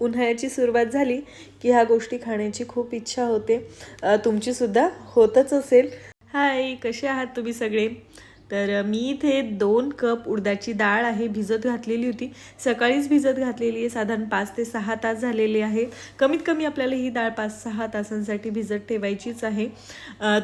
उन्हाळ्याची सुरुवात झाली की ह्या गोष्टी खाण्याची खूप इच्छा होते. तुमचीसुद्धा होतच असेल. हाय कसे आहात तुम्ही सगळे? तर मी इथे दोन कप उडदाची डाळ आहे भिजत घातलेली होती. सकाळीच भिजत घातलेली आहे साधारण पाच ते सहा तास झालेले आहे. कमीत कमी आपल्याला ही डाळ पाच सहा तासांसाठी भिजत ठेवायचीच आहे.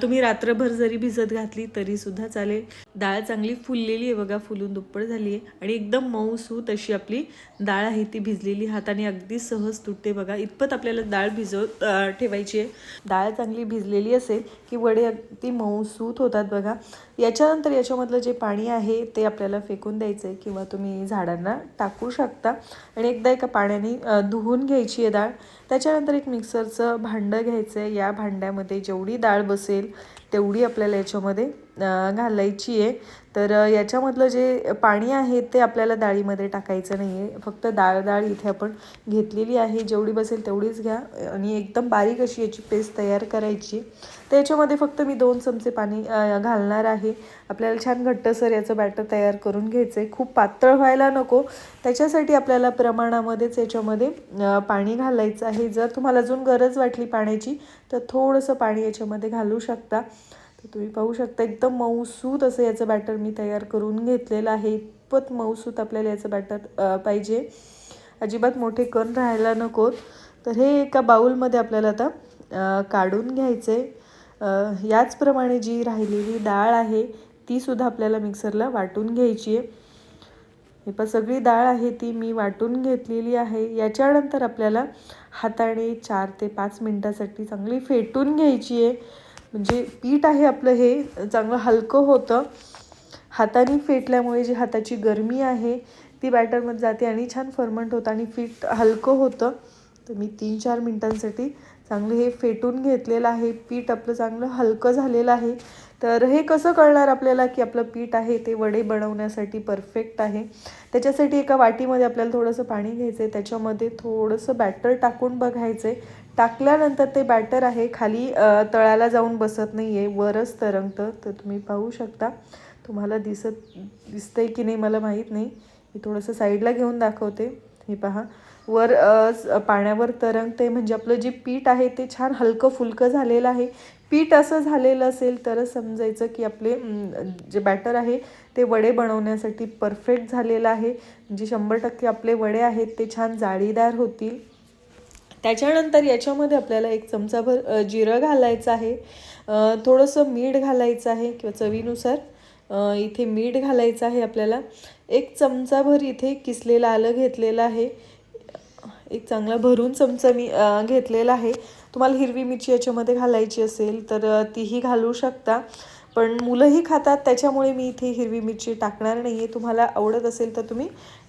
तुम्ही रात्रभर जरी भिजत घातली तरीसुद्धा चालेल. डाळ चांगली फुललेली आहे बघा फुलून दुप्पट झाली आहे आणि एकदम मऊसूत अशी आपली डाळ आहे ती भिजलेली हाताने अगदी सहज तुटते बघा. इतपत आपल्याला डाळ भिजवत ठेवायची आहे. डाळ चांगली भिजलेली असेल की वडे अगदी मऊसूत होतात बघा. याच्यानंतर याच्यामधलं जे पाणी आहे ते आपल्याला फेकून द्यायचं आहे किंवा तुम्ही झाडांना टाकू शकता. आणि एकदा एका पाण्याने धुवून घ्यायची आहे डाळ. त्याच्यानंतर एक मिक्सरचं भांडं घ्यायचं आहे. या भांड्यामध्ये जेवढी डाळ बसेल तेवढी आपल्याला याच्यामध्ये घालायची आहे. तर याच्यामधलं जे पाणी आहे ते आपल्याला डाळीमध्ये टाकायचं नाही आहे फक्त डाळ डाळ इथे आपण घेतलेली आहे. जेवढी बसेल तेवढीच घ्या. आणि एकदम बारीक अशी याची पेस्ट तयार करायची. तर याच्यामध्ये फक्त मी दोन चमचे पाणी घालणार आहे. आपल्याला छान घट्टसर याचं बॅटर तयार करून घ्यायचं आहे खूप पातळ व्हायला नको. त्याच्यासाठी आपल्याला प्रमाणामध्येच याच्यामध्ये पाणी घालायचं आहे. जर तुम्हाला अजून गरज वाटली पाण्याची तर थोडंसं पाणी याच्यामध्ये घालू शकता. तर तुम्ही पाहू शकता एकदम मऊसूत असं याचं बॅटर मी तयार करून घेतलेलं आहे. इतपत मऊसूत आपल्याला याचं बॅटर पाहिजे. अजिबात मोठे कण राहायला नकोत तर हे एका बाऊलमध्ये आपल्याला आता काढून घ्यायचं आहे याचप्रमाणे जी राहिलेली डाळ आहे तीसुद्धा आपल्याला मिक्सरला वाटून घ्यायची आहे हे पण सगळी डाळ आहे ती मी वाटून घेतलेली आहे. याच्यानंतर आपल्याला हाताने चार ते पाच मिनटासाठी चांगली फेटून घ्यायची आहे म्हणजे पीठ आहे आपलं हे चांगलं हलकं होतं. हाताने फेटल्यामुळे जी हाताची गरमी आहे ती बॅटरमध्ये जाते आणि छान फर्मंट होतं आणि पीठ हलकं होतं. तर मी तीन चार मिनटांसाठी चांगलं हे फेटून घेतलेलं आहे. पीठ आपलं चांगलं हलकं झालेलं आहे. तर हे कसं कळणार आपल्याला की आपलं पीठ आहे ते वडे बनवण्यासाठी परफेक्ट आहे? त्याच्यासाठी एका वाटीमध्ये आपल्याला थोडंसं पाणी घ्यायचं आहे त्याच्यामध्ये थोडंसं बॅटर टाकून बघायचं आहे टाकल्यानंतर ते बॅटर आहे. खाली तळाला जाऊन बसत नाही आहे वरच तरंगतं. तर तुम्ही पाहू शकता. तुम्हाला दिसत दिसतंय की नाही मला माहीत नाही. मी थोडंसं साईडला घेऊन दाखवते. हे पहा. वर पाण्यावर तरंगते म्हणजे आपलं जे पीठ आहे ते छान हलकं फुलकं झालेलं आहे. पीठ असं झालेलं असेल तरच समजायचं की आपले जे बॅटर आहे ते वडे बनवण्यासाठी परफेक्ट झालेलं आहे. म्हणजे शंभर टक्के आपले वडे आहेत ते छान जाळीदार होतील. त्याच्यानंतर याच्यामध्ये आपल्याला एक चमचाभर जिरं घालायचं आहे. थोडंसं मीठ घालायचं आहे किंवा चवीनुसार. इथे मीठ घालायचं आहे आपल्याला. एक चमचाभर इथे किसलेलं आलं घेतलेलं आहे. एक चांगला भरून चमचा मी घेतलेला आहे. तुम्हाला हिरवी मिरची याच्यामध्ये घालायची असेल तर तीही घालू शकता. पण मुलंही खातात त्याच्यामुळे मी इथे हिरवी मिरची टाकणार नाही आहे तुम्हाला आवडत असेल तर तुम्ही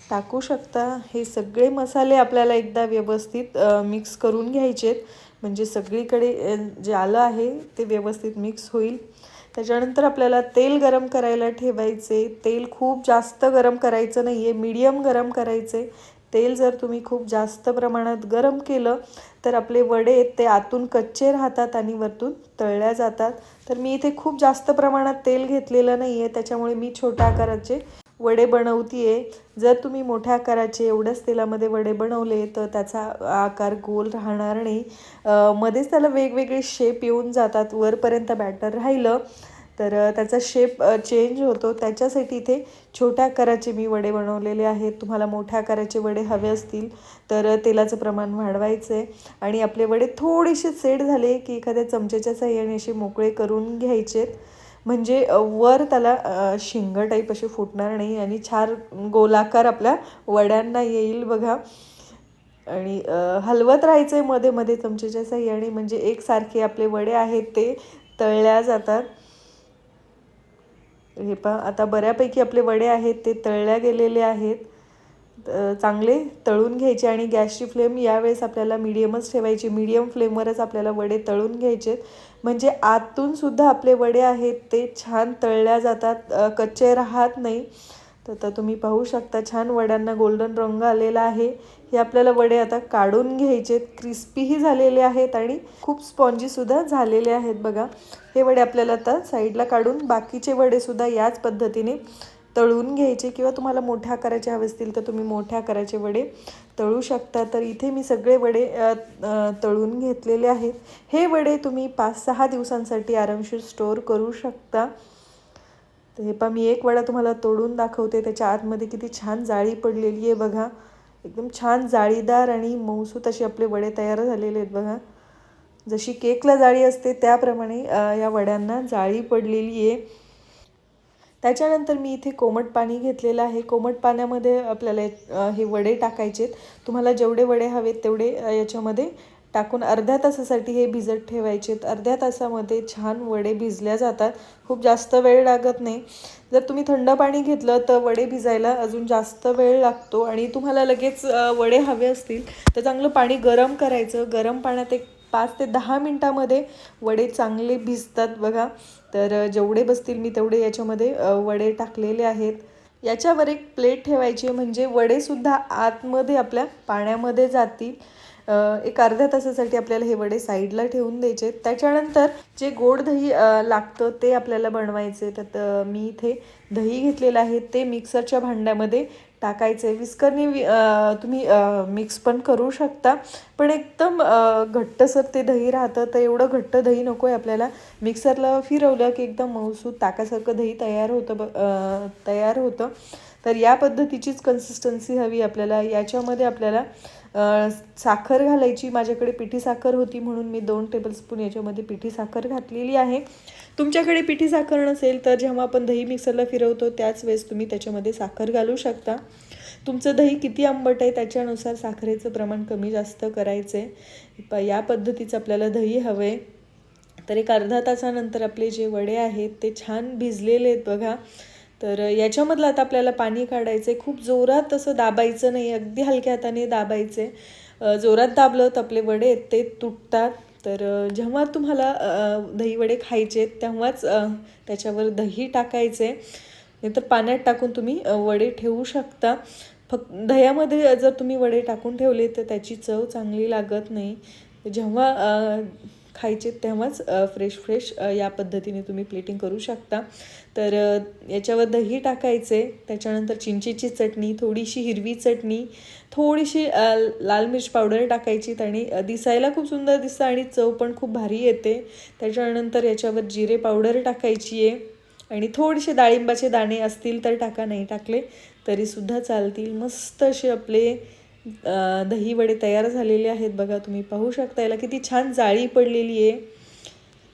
टाकू शकता. हे सगळे मसाले आपल्याला एकदा व्यवस्थित मिक्स करून घ्यायचेत. म्हणजे सगळीकडे जे आलं आहे ते व्यवस्थित मिक्स होईल. त्याच्यानंतर आपल्याला तेल गरम करायला ठेवायचे. तेल खूप जास्त गरम करायचं नाही आहे मीडियम गरम करायचे. तेल जर तुम्ही खूप जास्त प्रमाणात गरम केलं तर आपले वडे आहेत ते आतून कच्चे राहतात आणि वरतून तळल्या जातात. तर मी इथे खूप जास्त प्रमाणात तेल घेतलेलं नाही आहे त्याच्यामुळे मी छोट्या आकाराचे वडे बनवती आहे जर तुम्ही मोठ्या आकाराचे एवढ्याच तेलामध्ये वडे बनवले तर त्याचा आकार गोल राहणार नाही. मध्येच त्याला वेगवेगळे शेप येऊन जातात. वरपर्यंत बॅटर राहिलं तर त्याचा शेप चेंज होतो. त्याच्यासाठी इथे छोट्या आकाराचे मी वडे बनवलेले आहेत. तुम्हाला मोठ्या आकाराचे वडे हवे असतील तर तेलाचं प्रमाण वाढवायचं आहे आणि आपले वडे थोडेसे सेट झाले की एखाद्या चमच्याच्या साह्याने असे मोकळे करून घ्यायचेत. म्हणजे वर त्याला शिंग टाईप असे फुटणार नाही आणि छान गोलाकार आपल्या वड्यांना येईल बघा. आणि हलवत राहायचं आहे मध्ये मध्ये चमचेच्या साह्याने म्हणजे एकसारखे आपले वडे आहेत ते तळल्या जातात. हे पहा आता बऱ्यापैकी आपले वडे आहेत ते तळल्या गेलेले आहेत. चांगले तळून घ्यायचे आणि गॅसची फ्लेम यावेळेस आपल्याला मीडियमच ठेवायची. मीडियम फ्लेमवरच आपल्याला वडे तळून घ्यायचे म्हणजे आतून सुद्धा आपले वडे आहेत ते छान तळल्या जातात. कच्चे राहत नाही. तर तर तुम्ही पाहू शकता छान वड्यांना गोल्डन रंग आलेला आहे. हे आपल्याला वडे आता काढून घ्यायचे क्रिस्पीही झालेले आहेत आणि खूप स्पॉन्जीसुद्धा झालेले आहेत बघा. हे वडे आपल्याला आता साईडला काढून बाकीचे वडेसुद्धा याच पद्धतीने तळून घ्यायचे किंवा तुम्हाला मोठ्या आकाराचे हवे असतील तर तुम्ही मोठ्या आकाराचे वडे तळू शकता. तर इथे मी सगळे वडे तळून घेतलेले आहेत. हे वडे तुम्ही पाच सहा दिवसांसाठी आरामशीर स्टोअर करू शकता. तर हे पहा मी एक वडा तुम्हाला तोडून दाखवते. त्याच्या आतमध्ये किती छान जाळी पडलेली आहे बघा. एकदम छान जाळीदार आणि मऊसूत असे आपले वडे तयार झालेले आहेत बघा. जशी केकला जाळी असते त्याप्रमाणे या वड्यांना जाळी पडलेली आहे. त्याच्यानंतर मी इथे कोमट पाणी घेतलेलं आहे. कोमट पाण्यामध्ये आपल्याला हे वडे टाकायचेत. तुम्हाला जेवढे वडे हवेत तेवढे याच्यामध्ये टाकून अर्ध्या तासासाठी हे भिजत ठेवायचेत. अर्ध्या तासामध्ये छान वडे भिजल्या जातात. खूप जास्त वेळ लागत नाही. जर तुम्ही थंड पाणी घेतलं तर वडे भिजायला अजून जास्त वेळ लागतो आणि तुम्हाला लगेच वडे हवे असतील तर चांगलं पाणी गरम करायचं. गरम पाण्यात एक पाच ते दहा मिनटामध्ये वडे चांगले भिजतात बघा. तर जेवढे बसतील मी तेवढे याच्यामध्ये वडे टाकलेले आहेत. याच्यावर एक प्लेट ठेवायची म्हणजे वडेसुद्धा आतमध्ये आपल्या पाण्यामध्ये जातील. एक अर्ध्या तासासाठी आपल्याला हे वडे साईडला ठेवून द्यायचे त्याच्यानंतर जे गोड दही लागतं ते आपल्याला बनवायचे तर मी इथे दही घेतलेलं आहे. ते मिक्सरच्या भांड्यामध्ये टाकायचं. आहे विस्करने वि- तुम्ही मिक्स पण करू शकता. पण एकदम घट्टसर ते दही राहतं तर एवढं घट्ट दही नको आहे आपल्याला. मिक्सरला फिरवलं की एकदम मऊसूत ताकासारखं दही तयार होतं ब तयार होतं. तर या पद्धतीचीच कन्सिस्टन्सी हवी आपल्याला. याच्यामध्ये आपल्याला साखर घालायची माझ्याकडे पिठी साखर होती म्हणून मी दोन टेबलस्पून याच्यामध्ये पिठी साखर घातलेली आहे. तुमच्याकडे पिठी साखर नसेल तर जेव्हा आपण दही मिक्सरला फिरवतो त्याच वेळेस तुम्ही त्याच्यामध्ये साखर घालू शकता. तुमचं दही किती आंबट आहे त्याच्यानुसार साखरेचं प्रमाण कमी जास्त करायचं. आहे प या पद्धतीचं आपल्याला दही हवं. आहे तर एक अर्धा तासानंतर आपले जे वडे आहेत ते छान भिजलेले आहेत बघा. तर याच्यामधलं आता आपल्याला पाणी काढायचं आहे खूप जोरात असं दाबायचं नाही. अगदी हलक्या हाताने दाबायचे जोरात दाबलं तर आपले वडे ते तुटतात. तर जेव्हा तुम्हाला दही वडे खायचे तेव्हाच त्याच्यावर दही टाकायचे नाहीतर पाण्यात टाकून तुम्ही वडे ठेवू शकता. फक्त दह्यामध्ये जर तुम्ही वडे टाकून ठेवले तर त्याची चव चांगली लागत नाही. जेव्हा खायचे तेव्हाच फ्रेश फ्रेश या पद्धतीने तुम्ही प्लेटिंग करू शकता. तर याच्यावर दही टाकायचे त्याच्यानंतर चिंचेची चटणी थोडीशी हिरवी चटणी थोडीशी लाल मिर्च पावडर टाकायची आणि दिसायला खूप सुंदर दिसतं आणि चव पण खूप भारी येते. त्याच्यानंतर याच्यावर जिरे पावडर टाकायची आहे. आणि थोडेसे डाळिंबाचे दाणे असतील तर टाका नाही टाकले तरीसुद्धा चालतील. मस्त असे आपले दहीवडे तयार झालेले आहेत. बघा तुम्ही पाहू शकता याला किती छान जाळी पडलेली आहे.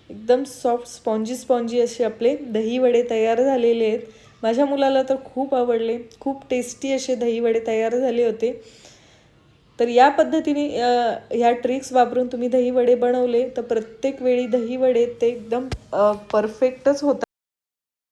एकदम सॉफ्ट स्पॉन्जी स्पॉन्जी असे आपले दहीवडे तयार झालेले आहेत. माझ्या मुलाला तर खूप आवडले. खूप टेस्टी असे दहीवडे तयार झाले होते. तर या पद्धतीने ह्या ट्रिक्स वापरून तुम्ही दहीवडे बनवले. तर प्रत्येक वेळी दहीवडे ते एकदम परफेक्टच होतात.